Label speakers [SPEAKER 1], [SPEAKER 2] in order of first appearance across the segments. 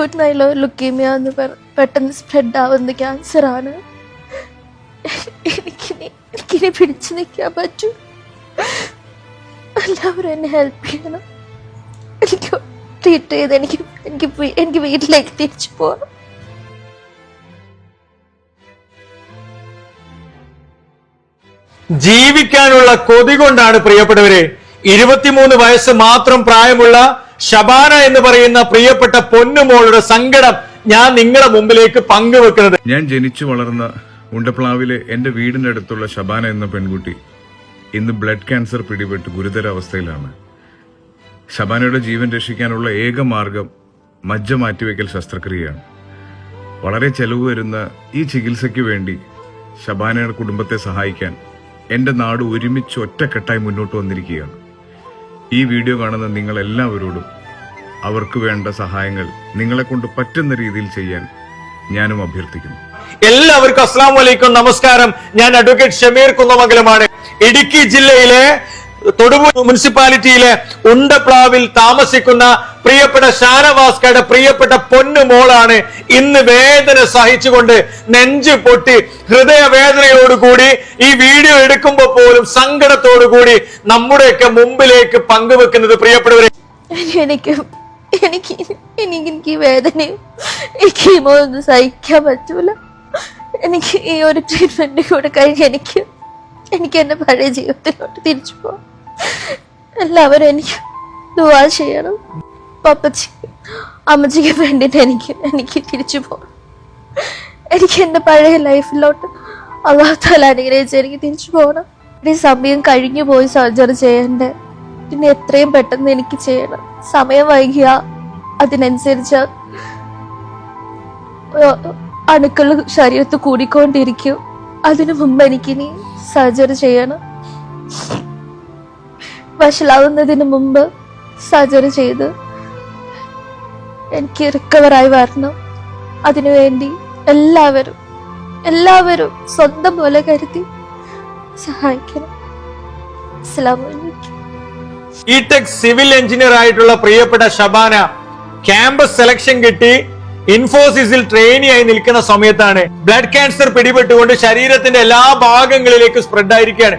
[SPEAKER 1] Acute നൈലോ leukaemia എന്ന് പെട്ടെന്ന് spread ആവുന്ന ക്യാൻസറാണ് എനിക്കിനി എനിക്കിനി പിടിച്ചു നിൽക്കാൻ പറ്റൂ. എല്ലാവരും എന്നെ ഹെൽപ്പ് ചെയ്യണം. എനിക്ക് ട്രീറ്റ് ചെയ്ത് എനിക്ക് എനിക്ക് എനിക്ക് വീട്ടിലേക്ക് തിരിച്ചു പോകണം
[SPEAKER 2] ജീവിക്കാനുള്ള കൊതി കൊണ്ടാണ് പ്രിയപ്പെട്ടവരെ. ഇരുപത്തിമൂന്ന് വയസ്സ് മാത്രം പ്രായമുള്ള ഷബാന എന്ന് പറയുന്ന പ്രിയപ്പെട്ട പൊന്നുമോളുടെ സങ്കടം ഞാൻ നിങ്ങളുടെ മുമ്പിലേക്ക് പങ്കുവെക്കുന്നത്.
[SPEAKER 3] ഞാൻ ജനിച്ചു വളർന്ന ഉണ്ടപ്ലാവിലെ എന്റെ വീടിന്റെ അടുത്തുള്ള ശബാന എന്ന പെൺകുട്ടി ഇന്ന് ബ്ലഡ് ക്യാൻസർ പിടിപെട്ട് ഗുരുതര അവസ്ഥയിലാണ് ഷബാനയുടെ ജീവൻ രക്ഷിക്കാനുള്ള ഏക മാർഗം മജ്ജ മാറ്റിവെക്കൽ ശസ്ത്രക്രിയയാണ്. വളരെ ചെലവ് വരുന്ന ഈ ചികിത്സയ്ക്ക് വേണ്ടി ഷബാനയുടെ കുടുംബത്തെ സഹായിക്കാൻ എന്റെ നാട് ഒരുമിച്ച് ഒറ്റക്കെട്ടായി മുന്നോട്ട് വന്നിരിക്കുകയാണ്. ഈ വീഡിയോ കാണുന്ന നിങ്ങൾ എല്ലാവരോടും അവർക്ക് വേണ്ട സഹായങ്ങൾ നിങ്ങളെ കൊണ്ട് പറ്റുന്ന രീതിയിൽ ചെയ്യാൻ ഞാനും അഭ്യർത്ഥിക്കുന്നു.
[SPEAKER 2] എല്ലാവർക്കും അസ്സാം വലൈക്കും നമസ്കാരം. ഞാൻ അഡ്വക്കേറ്റ് ഷമീർ കുന്നമംഗലമാണ്. ഇടുക്കി ജില്ലയിലെ തൊടുപുഴ മുനിസിപ്പാലിറ്റിയിലെ ഉണ്ടപ്ലാവിൽ താമസിക്കുന്ന പ്രിയപ്പെട്ട ഷാനവാസ്കയുടെ പ്രിയപ്പെട്ട പൊന്നു മോളാണ് ഇന്ന് വേദന സഹിച്ചുകൊണ്ട് നെഞ്ച് പൊട്ടി ഹൃദയവേദനയോടുകൂടി ഈ വീഡിയോ എടുക്കുമ്പോൾ പോലും സങ്കടത്തോടു കൂടി നമ്മുടെയൊക്കെ മുമ്പിലേക്ക് പങ്കുവെക്കുന്നത് പ്രിയപ്പെട്ടവരെ.
[SPEAKER 1] എനിക്ക് എനിക്ക് എനിക്ക് എനിക്ക് വേദനയും കീമോ ഒന്നും സഹിക്കാൻ പറ്റൂല. എനിക്ക് ഈ ഒരു ട്രീറ്റ്മെന്റ് കൂടെ കഴിഞ്ഞ് എനിക്ക് എനിക്ക് എന്റെ പഴയ ജീവിതത്തിലോട്ട് തിരിച്ചു പോകാം എല്ലാവരും എനിക്ക് ദുവാ ചെയ്യണം. പപ്പച്ചി അമ്മച്ചിക്ക് വേണ്ടിയിട്ട് എനിക്ക് എനിക്ക് തിരിച്ചു പോകണം എനിക്ക് എന്റെ പഴയ ലൈഫിലോട്ട് അള്ളാഹത്താൽ അനുഗ്രഹിച്ച് എനിക്ക് തിരിച്ചു പോകണം ഇനി സമയം കഴിഞ്ഞു പോയി സർജറി ചെയ്യണ്ടേ? പിന്നെ എത്രയും പെട്ടെന്ന് എനിക്ക് ചെയ്യണം. സമയം വൈകിയ അതിനനുസരിച്ച് അണുക്കൾ ശരീരത്ത് കൂടിക്കൊണ്ടിരിക്കും. അതിനു മുമ്പ് എനിക്കിനി സർജറി ചെയ്യണം. വഷളാവുന്നതിന് മുമ്പ് സർജറി ചെയ്ത് എനിക്ക് റിക്കവറായി വരണം. അതിനുവേണ്ടി എല്ലാവരും എല്ലാവരും സ്വന്തം പോലെ കരുതി സഹായിക്കണം.
[SPEAKER 2] സിവിൽ എഞ്ചിനീയർ ആയിട്ടുള്ള പ്രിയപ്പെട്ട ഷബാന ക്യാമ്പസ് സെലക്ഷൻ കിട്ടി. ഇൻഫോസിസിൽ ട്രെയിനിയായി നിൽക്കുന്ന സമയത്താണ്. ബ്ലഡ് ക്യാൻസർ പിടിപെട്ടുകൊണ്ട് ശരീരത്തിന്റെ എല്ലാ ഭാഗങ്ങളിലേക്കും സ്പ്രെഡ് ആയിരിക്കുകയാണ്.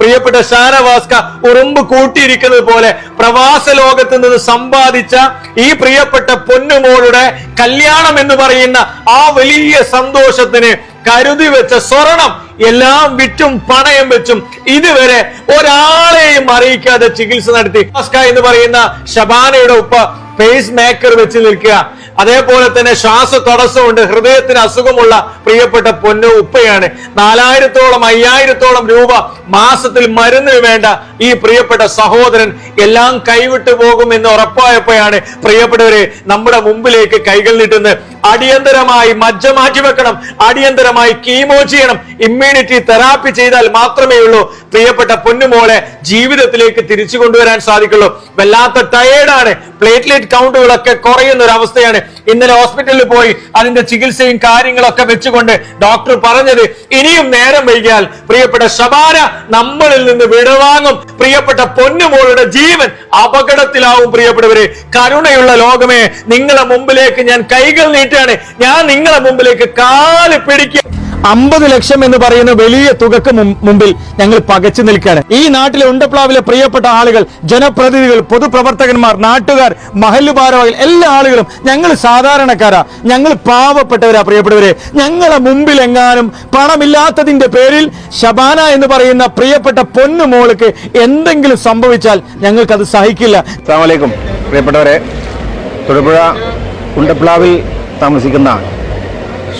[SPEAKER 2] പ്രിയപ്പെട്ട ഷാനവാസ്ക ഉറുമ്പ് കൂട്ടിയിരിക്കുന്നത് പോലെ പ്രവാസ ലോകത്ത് നിന്ന് സമ്പാദിച്ച ഈ പ്രിയപ്പെട്ട പൊന്നുമോളുടെ കല്യാണം എന്ന് പറയുന്ന ആ വലിയ സന്തോഷത്തിന് കരുതി വെച്ച സ്വർണം എല്ലാം വിറ്റും പണയം വെച്ചും ഇതുവരെ ഒരാളെയും അറിയിക്കാതെ ചികിത്സ നടത്തി. എന്ന് പറയുന്ന ഷബാനയുടെ ഉപ്പ പേസ് മേക്കർ വെച്ച് നിൽക്കുക. അതേപോലെ തന്നെ ശ്വാസ തടസ്സമുണ്ട് ഹൃദയത്തിന് അസുഖമുള്ള പ്രിയപ്പെട്ട പൊന്നു ഉപ്പയാണ്. നാലായിരത്തോളം അയ്യായിരത്തോളം രൂപ മാസത്തിൽ മരുന്നിന് വേണ്ട ഈ പ്രിയപ്പെട്ട സഹോദരൻ എല്ലാം കൈവിട്ടു പോകും എന്ന് ഉറപ്പായപ്പോഴാണ് പ്രിയപ്പെട്ടവരെ നമ്മുടെ മുമ്പിലേക്ക് കൈകൾ നീട്ടുന്നത്. അടിയന്തരമായി മജ്ജ മാറ്റി വെക്കണം. അടിയന്തരമായി കീമോ ചെയ്യണം. ഇമ്മ്യൂണിറ്റി തെറാപ്പി ചെയ്താൽ മാത്രമേ ഉള്ളൂ. പ്രിയപ്പെട്ട പൊന്നുമോളെ ജീവിതത്തിലേക്ക് തിരിച്ചു കൊണ്ടുവരാൻ സാധിക്കുള്ളൂ. വല്ലാത്ത ടയേർഡാണ് പ്ലേറ്റ്ലെറ്റ് കൗണ്ടുകളൊക്കെ കുറയുന്ന ഒരു അവസ്ഥയാണ്. ഇന്നലെ ഹോസ്പിറ്റലിൽ പോയി അതിന്റെ ചികിത്സയും കാര്യങ്ങളൊക്കെ വെച്ചുകൊണ്ട് ഡോക്ടർ പറഞ്ഞത് ഇനിയും നേരം വൈകിയാൽ പ്രിയപ്പെട്ട ശബാന നമ്മളിൽ നിന്ന് വിടവാങ്ങും. പ്രിയപ്പെട്ട പൊന്നുമോളുടെ ജീവൻ അപകടത്തിലാവും പ്രിയപ്പെട്ടവരെ. കരുണയുള്ള ലോകമേ നിങ്ങളെ മുമ്പിലേക്ക് ഞാൻ കൈകൾ നീട്ടുകയാണ്. ഞാൻ നിങ്ങളെ മുമ്പിലേക്ക് കാൽ പിടിക്കുക അമ്പത് ലക്ഷം എന്ന് പറയുന്ന വലിയ തുകക്ക് മുമ്പിൽ ഞങ്ങൾ പകച്ചു നിൽക്കുകയാണ്. ഈ നാട്ടിലെ ഉണ്ടപ്ലാവിലെ പ്രിയപ്പെട്ട ആളുകൾ ജനപ്രതിനിധികൾ പൊതുപ്രവർത്തകന്മാർ നാട്ടുകാർ മഹല്ലു ഭാരവാഹികൾ എല്ലാ ആളുകളും ഞങ്ങൾ സാധാരണക്കാരാ. ഞങ്ങൾ പാവപ്പെട്ടവരാ പ്രിയപ്പെട്ടവരെ. ഞങ്ങളെ മുമ്പിൽ എങ്ങാനും പണമില്ലാത്തതിന്റെ പേരിൽ ഷബാന എന്ന് പറയുന്ന പ്രിയപ്പെട്ട പൊന്നു മോൾക്ക് എന്തെങ്കിലും സംഭവിച്ചാൽ ഞങ്ങൾക്കത് സഹിക്കില്ല.
[SPEAKER 4] പ്രിയപ്പെട്ടവരെ. തൊടുപുഴ ഉണ്ടപ്ലാവിൽ താമസിക്കുന്ന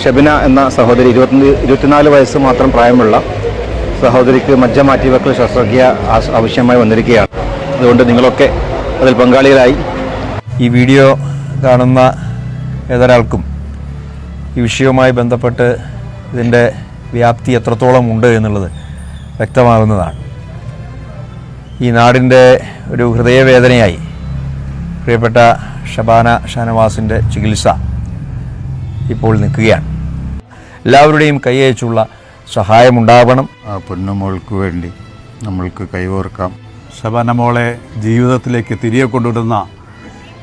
[SPEAKER 4] ഷബിന എന്ന സഹോദരി ഇരുപത്തി ഇരുപത്തിനാല് വയസ്സ് മാത്രം പ്രായമുള്ള സഹോദരിക്ക് മജ്ജ മാറ്റിവെക്കൽ ശസ്ത്രക്രിയ ആവശ്യമായി വന്നിരിക്കുകയാണ്. അതുകൊണ്ട് നിങ്ങളൊക്കെ അതിൽ പങ്കാളികളായി.
[SPEAKER 5] ഈ വീഡിയോ കാണുന്ന ഏതൊരാൾക്കും ഈ വിഷയവുമായി ബന്ധപ്പെട്ട് ഇതിന്റെ
[SPEAKER 6] വ്യാപ്തി എത്രത്തോളം ഉണ്ട് എന്നുള്ളത് വ്യക്തമാകുന്നതാണ്. ഈ നാടിന്റെ ഒരു ഹൃദയവേദനയായി പ്രിയപ്പെട്ട ഷബാന ഷാനവാസിന്റെ ചികിത്സ ഇപ്പോൾ നിൽക്കുകയാണ്. എല്ലാവരുടെയും കൈയച്ചുള്ള സഹായമുണ്ടാവണം.
[SPEAKER 5] ആ പൊന്നുമോൾക്ക് വേണ്ടി നമ്മൾക്ക് കൈകോർക്കാം.
[SPEAKER 7] ശബാന മോളെ ജീവിതത്തിലേക്ക് തിരികെ കൊണ്ടുവരുന്ന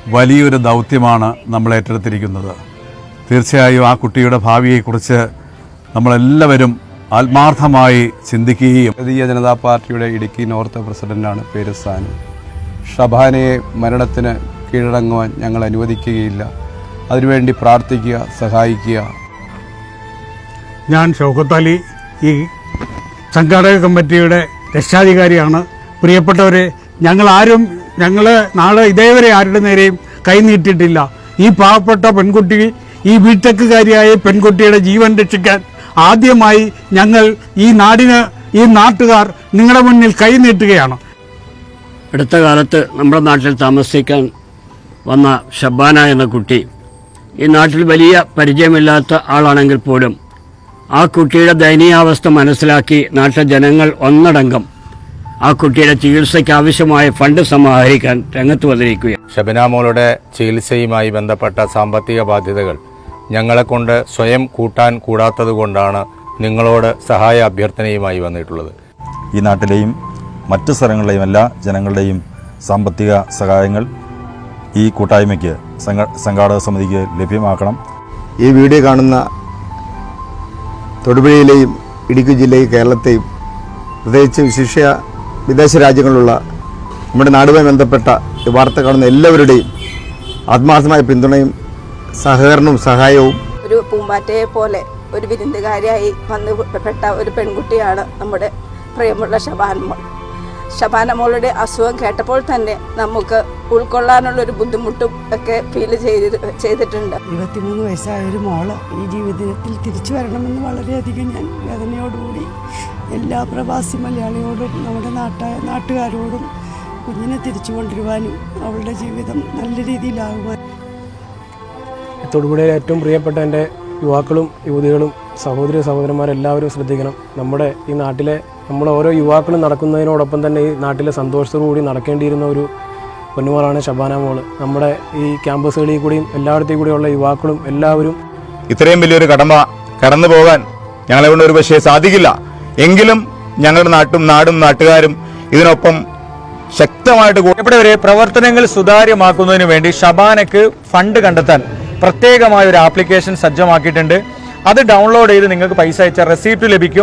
[SPEAKER 7] വലിയൊരു ദൗത്യമാണ് നമ്മൾ ഏറ്റെടുത്തിരിക്കുന്നത്. തീർച്ചയായും ആ കുട്ടിയുടെ ഭാവിയെക്കുറിച്ച് നമ്മളെല്ലാവരും ആത്മാർത്ഥമായി ചിന്തിക്കുകയും
[SPEAKER 8] ഭാരതീയ ജനതാ പാർട്ടിയുടെ ഇടുക്കി നോർത്ത് പ്രസിഡന്റാണ് പേര് സാനു. ഷബാനയെ മരണത്തിന് കീഴടങ്ങുവാൻ ഞങ്ങൾ അനുവദിക്കുകയില്ല. അതിനുവേണ്ടി പ്രാർത്ഥിക്കുക സഹായിക്കുക
[SPEAKER 9] ഞാൻ ഷൗക്കത്ത് ഈ സംഘാടക കമ്മിറ്റിയുടെ രക്ഷാധികാരിയാണ്. പ്രിയപ്പെട്ടവരെ ആരും ഞങ്ങൾ നാളെ ഇതേവരെ ആരുടെ നേരെയും കൈനീട്ടിട്ടില്ല ഈ പാവപ്പെട്ട പെൺകുട്ടി ഈ വീട്ടക്കുകാരിയായ പെൺകുട്ടിയുടെ ജീവൻ രക്ഷിക്കാൻ ആദ്യമായി ഞങ്ങൾ ഈ നാടിന് ഈ നാട്ടുകാർ നിങ്ങളുടെ മുന്നിൽ കൈനീട്ടുകയാണ്
[SPEAKER 10] അടുത്ത കാലത്ത് നമ്മുടെ നാട്ടിൽ താമസിക്കാൻ വന്ന ഷബാന എന്ന കുട്ടി ഈ നാട്ടിൽ വലിയ പരിചയമില്ലാത്ത ആളാണെങ്കിൽ പോലും ആ കുട്ടിയുടെ ദയനീയാവസ്ഥ മനസ്സിലാക്കി നാട്ടിലെ ജനങ്ങൾ ഒന്നടങ്കം ആ കുട്ടിയുടെ ചികിത്സയ്ക്ക് ആവശ്യമായ ഫണ്ട് സമാഹരിക്കാൻ രംഗത്ത് വന്നിരിക്കുകയാണ്.
[SPEAKER 11] ഷബനാമോളുടെ ചികിത്സയുമായി ബന്ധപ്പെട്ട സാമ്പത്തിക ബാധ്യതകൾ ഞങ്ങളെ കൊണ്ട് സ്വയം കൂട്ടാൻ കൂടാത്തത് കൊണ്ടാണ് നിങ്ങളോട് സഹായ അഭ്യർത്ഥനയുമായി വന്നിട്ടുള്ളത്.
[SPEAKER 5] ഈ നാട്ടിലെയും മറ്റ് സ്ഥലങ്ങളിലെയും എല്ലാ ജനങ്ങളുടെയും സാമ്പത്തിക സഹായങ്ങൾ ഈ കൂട്ടായ്മയ്ക്ക് സംഘ സംഘാടക സമിതിക്ക് ലഭ്യമാക്കണം.
[SPEAKER 11] ഈ വീഡിയോ കാണുന്ന തൊടുപുഴയിലെയും ഇടുക്കി ജില്ലയും കേരളത്തെയും പ്രത്യേകിച്ച് വിശിഷ്യ വിദേശ രാജ്യങ്ങളിലുള്ള നമ്മുടെ നാടുമായി ബന്ധപ്പെട്ട വാർത്ത കാണുന്ന എല്ലാവരുടെയും ആത്മാർത്ഥമായ പിന്തുണയും സഹകരണവും സഹായവും
[SPEAKER 12] ഒരു പൂമ്പാറ്റയെ പോലെ ഒരു വിരുന്നുകാരിയായി വന്നുപെട്ട ഒരു പെൺകുട്ടിയാണ് നമ്മുടെ പ്രിയമുള്ള ഷബാൻ മോൾ. ഷബാന മോളുടെ അസുഖം കേട്ടപ്പോൾ തന്നെ നമുക്ക് ഉൾക്കൊള്ളാനുള്ള ഒരു ബുദ്ധിമുട്ടും ഒക്കെ ഫീൽ ചെയ്ത് ചെയ്തിട്ടുണ്ട്.
[SPEAKER 9] ഇരുപത്തിമൂന്ന് വയസ്സായ ഒരു മോൾ ഈ ജീവിതത്തിൽ തിരിച്ചു വരണമെന്ന് വളരെയധികം ഞാൻ വേദനയോടുകൂടി എല്ലാ പ്രവാസി മലയാളിയോടും നമ്മുടെ നാട്ട നാട്ടുകാരോടും കുഞ്ഞിനെ തിരിച്ചു കൊണ്ടുവരുവാനും അവളുടെ ജീവിതം നല്ല രീതിയിലാകുവാൻ.
[SPEAKER 8] തൊടുപുഴയിലെ ഏറ്റവും പ്രിയപ്പെട്ട എന്റെ യുവാക്കളും യുവതികളും സഹോദരി സഹോദരന്മാരെല്ലാവരും ശ്രദ്ധിക്കണം. നമ്മുടെ ഈ നാട്ടിലെ നമ്മൾ ഓരോ യുവാക്കളും നടക്കുന്നതിനോടൊപ്പം തന്നെ ഈ നാട്ടിലെ സന്തോഷത്തോടുകൂടി നടക്കേണ്ടിയിരുന്ന ഒരു പൊന്നുമോളാണ് ഷബാന മോൾ നമ്മുടെ ഈ ക്യാമ്പസുകളിൽ കൂടിയും എല്ലായിടത്തേയും കൂടിയുള്ള യുവാക്കളും എല്ലാവരും
[SPEAKER 11] ഇത്രയും വലിയൊരു കടമ കടന്നു പോകാൻ ഞങ്ങളെ കൊണ്ട് ഒരു പക്ഷേ സാധിക്കില്ല. എങ്കിലും ഞങ്ങളുടെ നാട്ടും നാടും നാട്ടുകാരും ഇതിനൊപ്പം ശക്തമായിട്ട് ഇവിടെ
[SPEAKER 6] വരെ പ്രവർത്തനങ്ങൾ സുതാര്യമാക്കുന്നതിന് വേണ്ടി ഷബാനക്ക് ഫണ്ട് കണ്ടെത്താൻ പ്രത്യേകമായ ഒരു ആപ്ലിക്കേഷൻ സജ്ജമാക്കിയിട്ടുണ്ട്. അത് ഡൗൺലോഡ് ചെയ്ത് നിങ്ങൾക്ക് പൈസ അയച്ച റെസീപ്റ്റ് ലഭിക്കും.